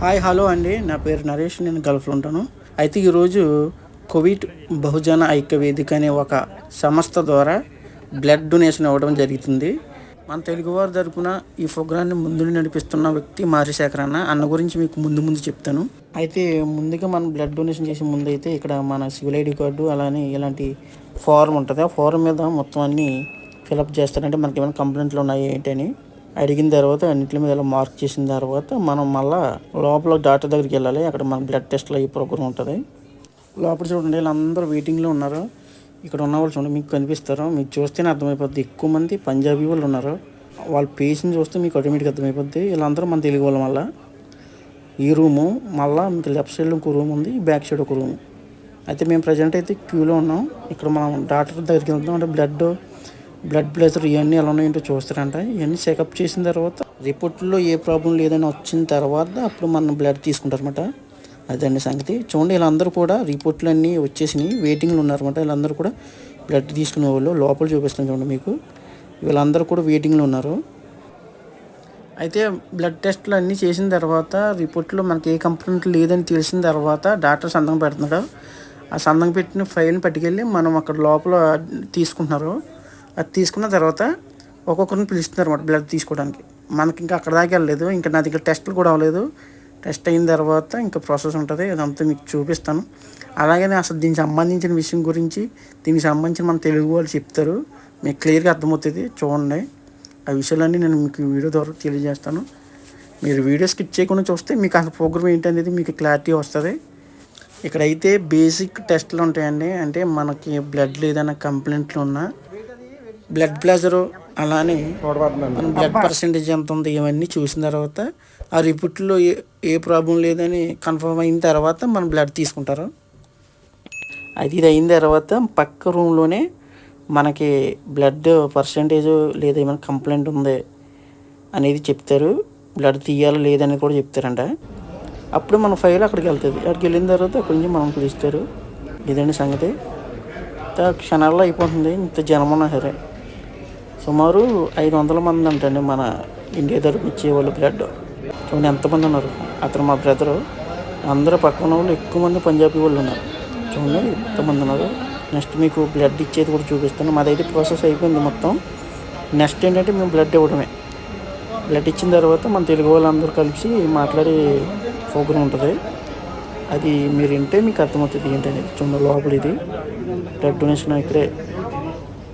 Hi hello అండి. నా పేరు నరేష్ నేను గల్ఫ్లో ఉంటాను. అయితే ఈరోజు కోవిడ్ బహుజన ఐక్య వేదిక అనే ఒక సంస్థ ద్వారా బ్లడ్ డొనేషన్ ఇవ్వడం జరుగుతుంది. మన తెలుగువారు తరపున ఈ ప్రోగ్రాన్ని ముందు నడిపిస్తున్న వ్యక్తి మారిశేఖర్ అన్న అన్న గురించి మీకు ముందు ముందు చెప్తాను. అయితే ముందుగా మనం బ్లడ్ డొనేషన్ చేసే ముందు అయితే ఇక్కడ మన సివిల్ ఐడి కార్డు అలానే ఇలాంటి ఫారం ఉంటుంది. ఆ ఫారం మీద మొత్తం అన్నీ ఫిలప్ చేస్తారంటే మనకి ఏమైనా కంప్లైంట్లు ఉన్నాయి అని అడిగిన తర్వాత అన్నింటి మీద ఇలా మార్క్ చేసిన తర్వాత మనం మళ్ళా లోపల డాక్టర్ దగ్గరికి వెళ్ళాలి. అక్కడ మన బ్లడ్ టెస్ట్లో ఈ ప్రోగ్రామ్ ఉంటుంది. లోపల చూడండి వీళ్ళందరూ వెయిటింగ్లో ఉన్నారు. ఇక్కడ ఉన్న వాళ్ళు చూడండి మీకు కనిపిస్తారు? మీకు చూస్తేనే అర్థమైపోద్ది. ఎక్కువ మంది పంజాబీ వాళ్ళు ఉన్నారు. వాళ్ళ పేషెంట్ చూస్తే మీకు ఆటోమేటిక్ అర్థమైపోద్ది. వీళ్ళందరూ మన తెలుగు వాళ్ళం వల్ల ఈ రూము మళ్ళీ మీకు లెఫ్ట్ సైడ్ ఇంకో రూమ్ ఉంది బ్యాక్ సైడ్ ఒక రూమ్ అయితే మేము ప్రజెంట్ అయితే క్యూలో ఉన్నాం. ఇక్కడ మనం డాక్టర్ దగ్గరికి వెళ్తాం అంటే బ్లడ్ బ్లడ్ ప్రెషర్ ఇవన్నీ ఎలా ఉన్నాయంటో చూస్తారంట. ఇవన్నీ చెకప్ చేసిన తర్వాత రిపోర్ట్లో ఏ ప్రాబ్లం లేదని వచ్చిన తర్వాత అప్పుడు మనం బ్లడ్ తీసుకుంటారన్నమాట. అదండి సంగతి. చూడండి వీళ్ళందరూ కూడా రిపోర్ట్లు అన్నీ వచ్చేసినాయి. వెయిటింగ్లో ఉన్నారన్నమాట. వీళ్ళందరూ కూడా బ్లడ్ తీసుకునే వాళ్ళు. లోపల చూపిస్తాను చూడండి మీకు. వీళ్ళందరూ కూడా వెయిటింగ్లో ఉన్నారు. అయితే బ్లడ్ టెస్ట్లు అన్నీ చేసిన తర్వాత రిపోర్ట్లో మనకి ఏ కంప్లైంట్ లేదని తెలిసిన తర్వాత డాక్టర్ సంతకం పెడుతున్నారు ఆ సంతకం పెట్టిన ఫైల్ని పట్టుకెళ్ళి మనం అక్కడ లోపల తీసుకుంటున్నారు. అది తీసుకున్న తర్వాత ఒక్కొక్కరిని పిలుస్తున్నారు అనమాట బ్లడ్ తీసుకోవడానికి. మనకి ఇంకా అక్కడ దాకా వెళ్ళలేదు ఇంకా నా దగ్గర టెస్ట్లు కూడా అవ్వలేదు. టెస్ట్ అయిన తర్వాత ఇంకా ప్రాసెస్ ఉంటుంది అదంతా మీకు చూపిస్తాను. అలాగే అసలు దీనికి సంబంధించిన విషయం గురించి దీనికి సంబంధించిన మన తెలుగు వాళ్ళు చెప్తారు. మీకు క్లియర్గా అర్థమవుతుంది చూడండి. ఆ విషయాలన్నీ నేను మీకు వీడియో ద్వారా తెలియజేస్తాను. మీరు వీడియో స్కిప్ చేయకుండా చూస్తే మీకు అసలు ప్రోగ్రామ్ ఏంటనేది మీకు క్లారిటీ వస్తుంది. ఇక్కడైతే బేసిక్ టెస్ట్లు ఉంటాయండి. అంటే మనకి బ్లడ్ ఏదైనా కంప్లైంట్లు ఉన్నా బ్లడ్ ప్రెషరు అలానే బ్లడ్ పర్సంటేజ్ ఎంత ఉంది ఇవన్నీ చూసిన తర్వాత ఆ రిపోర్ట్లో ఏ ఏ ప్రాబ్లం లేదని కన్ఫర్మ్ అయిన తర్వాత మన బ్లడ్ తీసుకుంటారు. అది ఇది అయిన తర్వాత పక్క రూమ్లోనే మనకి బ్లడ్ పర్సంటేజ్ లేదా ఏమైనా కంప్లైంట్ ఉంది అనేది చెప్తారు. బ్లడ్ తీయాలి లేదని కూడా చెప్తారంట. అప్పుడు మన ఫైల్ అక్కడికి వెళ్తుంది. అక్కడికి వెళ్ళిన తర్వాత అక్కడి నుంచి మనం పిలుస్తారు. ఇదండి సంగతి. క్షణాల్లో అయిపోతుంది. ఇంత జనం ఉన్నా సరే. సుమారు ఐదు వందల మంది అంటండి మన ఇండియా తరపు ఇచ్చేవాళ్ళు బ్లడ్. చూడండి ఎంతమంది ఉన్నారు. అతను మా బ్రదరు. అందరూ పక్కన వాళ్ళు ఎక్కువ మంది పంజాబీ వాళ్ళు ఉన్నారు. చూడండి ఎంతమంది ఉన్నారు. నెక్స్ట్ మీకు బ్లడ్ ఇచ్చేది కూడా చూపిస్తాను. మాదైతే ప్రాసెస్ అయిపోయింది మొత్తం. నెక్స్ట్ ఏంటంటే మేము బ్లడ్ ఇవ్వడమే. బ్లడ్ ఇచ్చిన తర్వాత మన తెలుగు వాళ్ళందరూ కలిసి మాట్లాడే ప్రోగ్రామ్ ఉంటుంది. అది మీరు వింటే మీకు అర్థమవుతుంది ఏంటనేది. చూడండి లోపల ఇది బ్లడ్ డొనేషన్ ఇక్కడే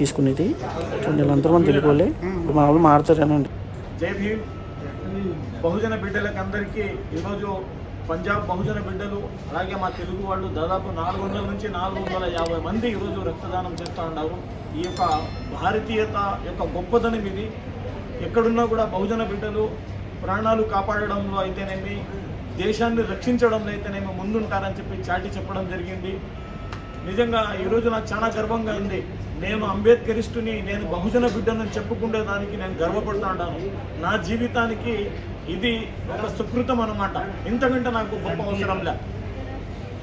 తీసుకునేది. చూడండి వీళ్ళందరూ మనం తెలుగు వాళ్ళే ఇప్పుడు మా వాళ్ళు మారుతారేనండి. జై భీమ్. బహుజన బిడ్డలకు అందరికీ ఈరోజు పంజాబ్ బహుజన బిడ్డలు అలాగే మా తెలుగు వాళ్ళు దాదాపు నాలుగు వందల నుంచి నాలుగు వందల యాభై మంది ఈరోజు రక్తదానం చేస్తూ ఉన్నారు. ఈ యొక్క భారతీయత యొక్క గొప్పదనం ఇది. ఎక్కడున్నా కూడా బహుజన బిడ్డలు ప్రాణాలు కాపాడడంలో అయితేనేమి దేశాన్ని రక్షించడంలో అయితేనేమి ముందుంటారని చెప్పి చాటి చెప్పడం జరిగింది. నిజంగా ఈరోజు నాకు చాలా గర్వంగా ఉంది. నేను అంబేద్కరిస్టుని నేను బహుజన బిడ్డను చెప్పుకునే దానికి నేను గర్వపడుతున్నాను నా జీవితానికి ఇది ఒక సుకృతం అనమాట ఇంతకంటే నాకు గొప్ప అవసరం లే.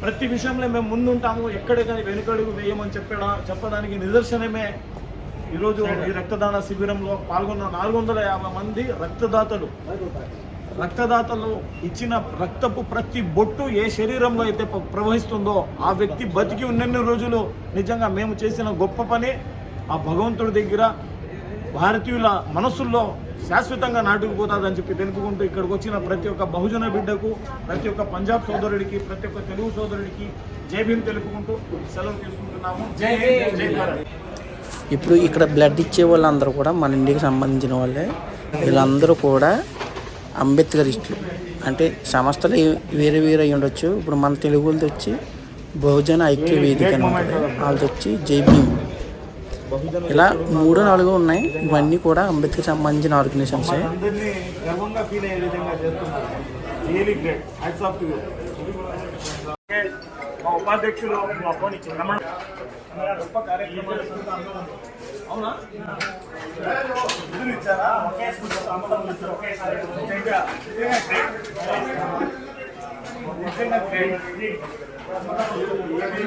ప్రతి విషయంలో మేము ముందుంటాము. ఎక్కడే కానీ వెనుకడుగు వేయమని చెప్పడా చెప్పడానికి నిదర్శనమే ఈరోజు ఈ రక్తదాన శిబిరంలో పాల్గొన్న నాలుగు వందల యాభై మంది రక్తదాతలు. రక్తదాతలు ఇచ్చిన రక్తపు ప్రతి బొట్టు ఏ శరీరంలో అయితే ప్ర- ప్రవహిస్తుందో ఆ వ్యక్తి బతికి ఉన్నన్ని రోజులు నిజంగా మేము చేసిన గొప్ప పని. ఆ భగవంతుడి దగ్గర భారతీయుల మనస్సుల్లో శాశ్వతంగా నాటుకుపోతుందని చెప్పి తెలుపుకుంటూ ఇక్కడికి వచ్చిన ప్రతి ఒక్క బహుజన బిడ్డకు ప్రతి ఒక్క పంజాబ్ సోదరుడికి ప్రతి ఒక్క తెలుగు సోదరుడికి జై భీమ్ తెలుపుకుంటూ సెలవు తీసుకుంటున్నాము. జై హింద్. జై భారత్. ఇప్పుడు ఇక్కడ బ్లడ్ ఇచ్చే వాళ్ళందరూ కూడా మన ఇండియాకి సంబంధించిన వాళ్ళే. వీళ్ళందరూ కూడా అంబేద్కరిస్టులు అంటే సంస్థలు వేరే వేరే అయి ఉండొచ్చు. ఇప్పుడు మన తెలుగు వాళ్ళది వచ్చి బహుజన ఐక్య వేదిక అని ఉంటుంది. వాళ్ళది వచ్చి జై భీమ్ ఇలా మూడు నాలుగు ఉన్నాయి. ఇవన్నీ కూడా అంబేద్కర్ సంబంధించిన ఆర్గనైజేషన్సే. అందరినీ గర్వంగా ఫీల్ అయ్యే విధంగా చేస్తున్నారు. Really great hats off to you మా ఉపాధ్యక్షులు గొప్ప కార్యక్రమాలు అవునా ఇచ్చారా ఒకే స్కూల్ ఇచ్చారు ఒకేసారి నిజంగా ఇది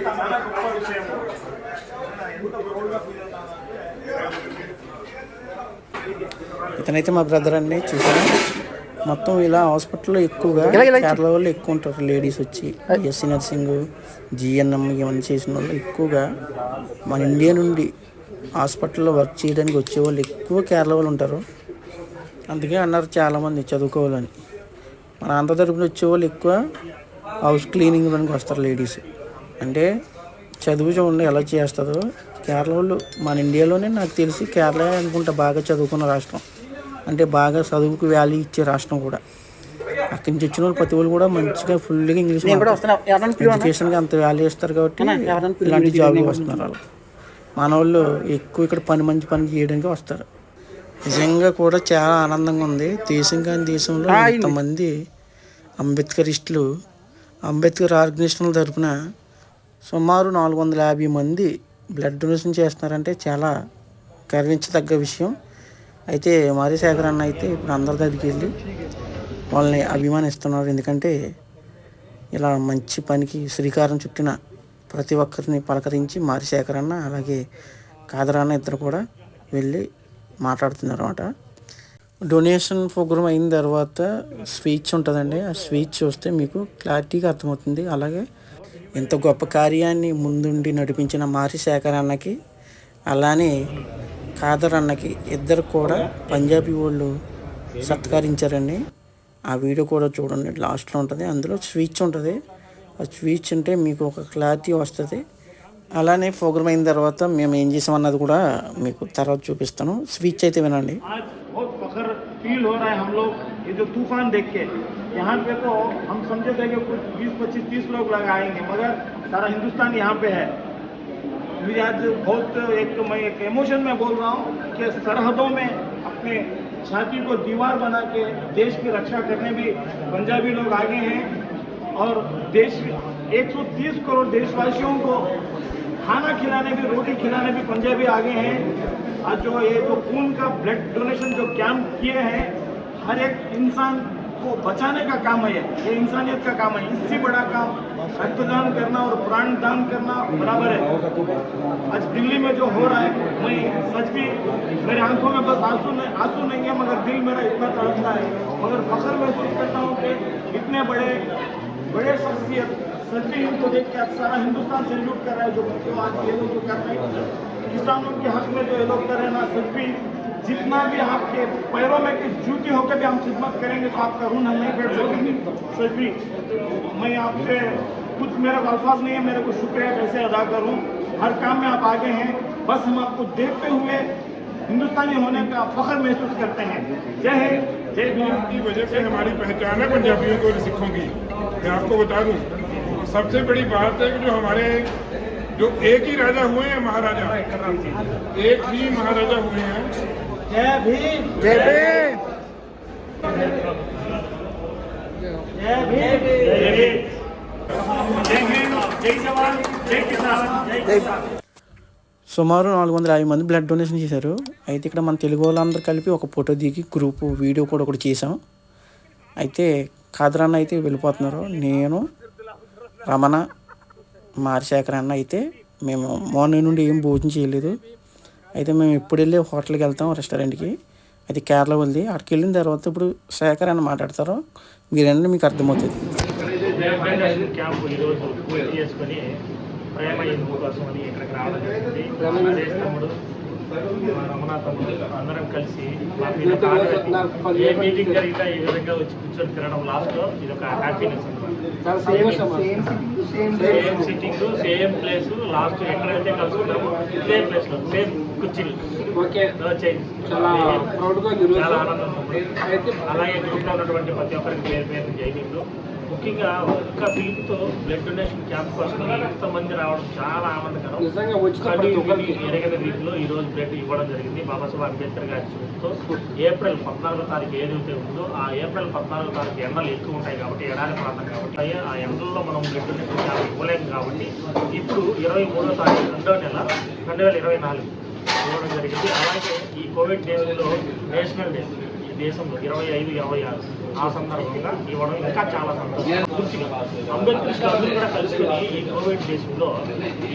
చాలా గొప్ప విషయం ఇతనైతే మా బ్రదర్ అండి చూసాను మొత్తం ఇలా హాస్పిటల్లో ఎక్కువగా కేరళ వాళ్ళు ఎక్కువ ఉంటారు. లేడీస్ వచ్చి ఎస్సీ నర్సింగ్ జిఎన్ఎం ఇవన్నీ చేసిన వాళ్ళు ఎక్కువగా మన ఇండియా నుండి హాస్పిటల్లో వర్క్ చేయడానికి వచ్చే వాళ్ళు ఎక్కువ కేరళ వాళ్ళు ఉంటారు. అందుకే అన్నారు చాలామంది చదువుకోవాలని. మన ఆంధ్ర తరపున వచ్చేవాళ్ళు ఎక్కువ హౌస్ క్లీనింగ్ పనికి వస్తారు లేడీస్. అంటే చదువు చూడండి ఎలా చేస్తుందో కేరళ వాళ్ళు మన ఇండియాలోనే నాకు తెలిసి కేరళ అనుకుంటా బాగా చదువుకున్న రాష్ట్రం. అంటే బాగా చదువుకు వాల్యూ ఇచ్చే రాష్ట్రం కూడా. అక్కడి నుంచి వచ్చిన వాళ్ళు ప్రతి వాళ్ళు కూడా మంచిగా ఫుల్గా ఇంగ్లీష్ ఎడ్యుకేషన్కి అంత వాల్యూ ఇస్తారు కాబట్టి ఇలాంటి జాబ్లు వస్తున్నారు వాళ్ళు. మన వాళ్ళు ఎక్కువ ఇక్కడ పని మంచి పని చేయడానికి వస్తారు. నిజంగా కూడా చాలా ఆనందంగా ఉంది. దేశం కాని దేశంలో ఇంతమంది అంబేద్కరిస్టులు అంబేద్కర్ ఆర్గనైజేషన్ల తరపున సుమారు నాలుగు వందల యాభై మంది బ్లడ్ డొనేషన్ చేస్తున్నారంటే చాలా గర్వించదగ్గ విషయం. అయితే మారి శేఖర్ అన్న అయితే ఇప్పుడు అందరి దగ్గరికి వెళ్ళి వాళ్ళని అభిమానిస్తున్నారు. ఎందుకంటే ఇలా మంచి పనికి శ్రీకారం చుట్టిన ప్రతి ఒక్కరిని పలకరించి మారి శేఖర్ అన్న అలాగే కాదరాన్న ఇద్దరు కూడా వెళ్ళి మాట్లాడుతున్నారు అనమాట డొనేషన్ ప్రోగ్రామ్ అయిన తర్వాత స్పీచ్ ఉంటుందండి. ఆ స్పీచ్ చూస్తే మీకు క్లారిటీగా అర్థమవుతుంది. అలాగే ఇంత గొప్ప కార్యాన్ని ముందుండి నడిపించిన మారి శేఖర్ అన్నకి అలానే ఖాదర్ అన్నకి ఇద్దరు కూడా పంజాబీ వాళ్ళు సత్కరించారండి ఆ వీడియో కూడా చూడండి లాస్ట్లో ఉంటుంది అందులో స్పీచ్ ఉంటుంది ఆ స్పీచ్ అంటే మీకు ఒక క్లారిటీ వస్తుంది అలానే ప్రోగ్రామ్ అయిన తర్వాత మేము ఏం చేసామన్నది కూడా మీకు తర్వాత చూపిస్తాను స్పీచ్ అయితే వినండి आज बहुत फखर फील हो रहा है हम लोग ये जो तूफान देख के यहाँ पे तो हम समझे थे कि कुछ 20 25 30 लोग लगाएंगे मगर सारा हिंदुस्तान यहाँ पे है मुझे आज बहुत एक मैं एक इमोशन में बोल रहा हूँ कि सरहदों में अपने छाती को दीवार बना के देश की रक्षा करने भी पंजाबी लोग आगे हैं और देश 130 करोड़ देशवासियों को खाना खिलाने भी रोटी खिलाने भी पंजाबी आगे हैं। आज जो ये जो खून का ब्लड डोनेशन जो कैंप किए हैं, हर एक इंसान को बचाने का काम है ये इंसानियत का काम है, इससे बड़ा काम रक्तदान करना और प्राण दान करना बराबर है। आज दिल्ली में जो हो रहा है, मैं सच भी मेरे आँखों में बस आँसू नहीं आँसू नहीं है, मगर दिल मेरा इतना तड़पता है। मगर फखर महसूस करता हूँ कि इतने बड़े बड़े शख्सियत सच भी इनको देख के सारा हिंदुस्तान सैल्यूट कर रहा है जो जो आज ये लोग जो कर रहे हैं। किसानों के हक में जो ये लोग कर रहे हैं, ना सच भी जितना भी आपके पैरों में की जूती होकर भी हम खिदमत करेंगे तो आपका ऋण हम नहीं फेर सकेंगे। सच भी मैं आपसे कुछ मेरे को अल्फाज नहीं है मेरे को शुक्रिया कैसे अदा करूँ। हर काम में आप आगे हैं। बस हम आपको देखते हुए हिंदुस्तानी होने का फख्र महसूस करते हैं। जय हिंद। जय भीम की वजह से हमारी पहचान है पंजाबियों को सिखों की। मैं आपको बता दूँ सबसे बड़ी बात है कि जो हमारे जो एक ही राजा हुए हैं महाराजा। एक ही महाराजा हुए हैं। जय भीम जय भीम जय भीम जय भीम जय हिंद जय जवान जय किसान जय किसान సుమారు నాలుగు వందల యాభై మంది బ్లడ్ డొనేషన్ చేశారు అయితే ఇక్కడ మన తెలుగు వాళ్ళందరూ కలిపి ఒక ఫోటో దిగి గ్రూప్ వీడియో కూడా ఒకటి చేసాం అయితే కాదరన్న అయితే వెళ్ళిపోతున్నారు నేను రమణ మారిశేఖర్ అన్న అయితే మేము మార్నింగ్ నుండి ఏం భోజనం చేయలేదు అయితే మేము ఎప్పుడు వెళ్ళి హోటల్కి వెళ్తాం రెస్టారెంట్కి. అది కేరళ వెళ్ళి అక్కడికి వెళ్ళిన తర్వాత ఇప్పుడు శేఖర్ అన్న మాట్లాడతారు. మీరేనంటే మీకు అర్థమవుతుంది. ప్రేమ కోసం అని ఇక్కడికి రావడం అందరం కలిసి ఏ మీటింగ్ జరిగినా ఈ విధంగా వచ్చి కూర్చొని తినడం లాస్ట్ ఇది ఒక happiness same sitting same place last ఎక్కడైతే కలుసుకున్నామో ఇదే ప్లేస్లో సేమ్ కుర్చీలు. ఓకే. చాలా ప్రౌడ్గా ఈరోజు చాలా ఆనందం ఉంది. అయితే అలాగే గ్రూప్లో ఉన్నటువంటి ప్రతి ఒక్కరికి పేరు పేరు జైనింగ్లు ముఖ్యంగా ఒక్క పిలుపుతో బ్లడ్ డొనేషన్ క్యాంప్ కోసం ఎంతమంది రావడం చాలా ఆనందకరం. ఎరగని రీతిలో ఈ రోజు బ్లడ్ ఇవ్వడం జరిగింది. బాబాసాహెబ్ అంబేద్కర్ గారి చూపుతో ఏప్రిల్ పద్నాలుగో తారీఖు ఏదైతే ఉందో ఆ ఏప్రిల్ పద్నాలుగో తారీఖు ఎండలు ఎక్కువ ఉంటాయి కాబట్టి ఎడారి ప్రాంతం కాబట్టి ఆ ఎండల్లో మనం బ్లడ్ డొనేషన్ క్యాంప్ ఇవ్వలేము కాబట్టి ఇప్పుడు ఇరవై మూడో తారీఖు రెండో నెల రెండు వేల ఇరవై నాలుగు ఇవ్వడం జరిగింది. అలాగే ఈ కోవిడ్ డేస్లో నేషనల్ డే ఈ దేశంలో ఇరవై ఐదు ఇరవై ఆరు. ఆ సందర్భంగా ఇవ్వడం ఇంకా చాలా సంతోషం. పూర్తిగా. అంబేద్కర్ అందరూ కూడా కలుసుకుని ఈ కోవిడ్ దేశంలో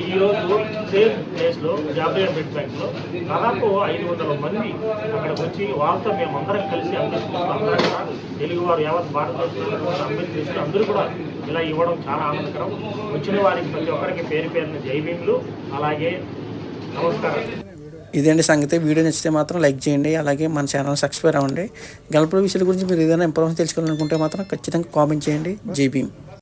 ఈరోజు సేమ్ ప్లేస్లో జాతీయ బ్యాంక్లో బ్యాంక్లో దాదాపు ఐదు వందల మంది అక్కడికి వచ్చి వాళ్ళతో మేము కలిసి అంబేద్కర్ అందరం కూడా తెలుగు యావత్ భారతదేశంలో అంబేద్కర్ అందరూ కూడా ఇలా ఇవ్వడం చాలా ఆనందకరం. వచ్చిన వారికి ప్రతి ఒక్కరికి పేరు పేరున జై అలాగే నమస్కారం. ఇదేంటి సంగతి? వీడియో నచ్చితే మాత్రం లైక్ చేయండి. అలాగే మన ఛానల్ సబ్స్క్రైబ్ అవ్వండి. గల్పుల విషయాల గురించి మీరు ఏదైనా ఇన్ఫర్మేషన్ తెలుసుకోవాలనుకుంటే మాత్రం ఖచ్చితంగా కామెంట్ చేయండి. జై భీమ్.